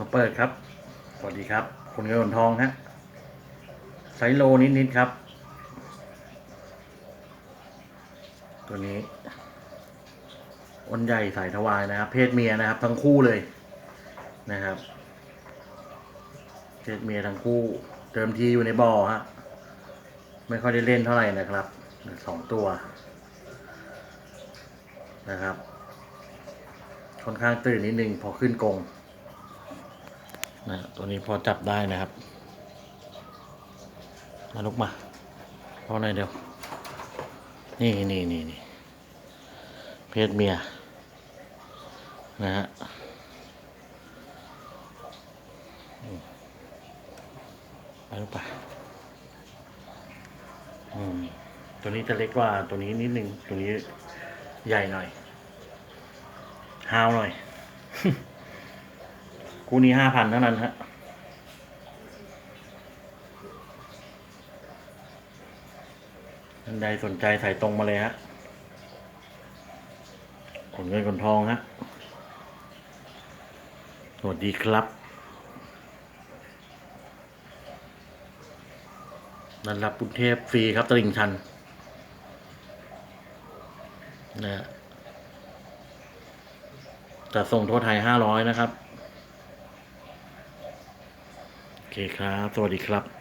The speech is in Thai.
มาเปิดครับ สวัสดีครับคุณเงินทองฮะไซโลนิดๆครับ ตัวนี้อ้นใหญ่สายทวายนะครับ เพศเมียนะครับ ทั้งคู่เลยนะครับ เพศเมียทั้งคู่เดิมทีอยู่ในบ่อฮะไม่ค่อยได้เล่นเท่าไหร่นะครับสองตัวนะครับ ค่อนข้างตื่นนิดนึงพอขึ้นกง นะตัวนี้พอจับได้นะครับ มาลุกมาพอหน่อยเดียว นี่นี่นี่นี่เพศเมีย นะฮะมไปลูกไปอืมตัวนี้จะเล็กกว่าตัวนี้นิดนึง ตัวนี้ใหญ่หน่อยฮาวหน่อย คู่นี้ห้าพันเท่านั้นฮะท่านใดสนใจใส่ตรงมาเลยฮะขนเงินขนทองฮะ สวัสดีครับนันรับกรุงเทพฟรีครับตลิ่งชันนะฮะจะส่งทั่วไทยห้าร้อยนะครับ โอ เคครับ สวัสดีครับ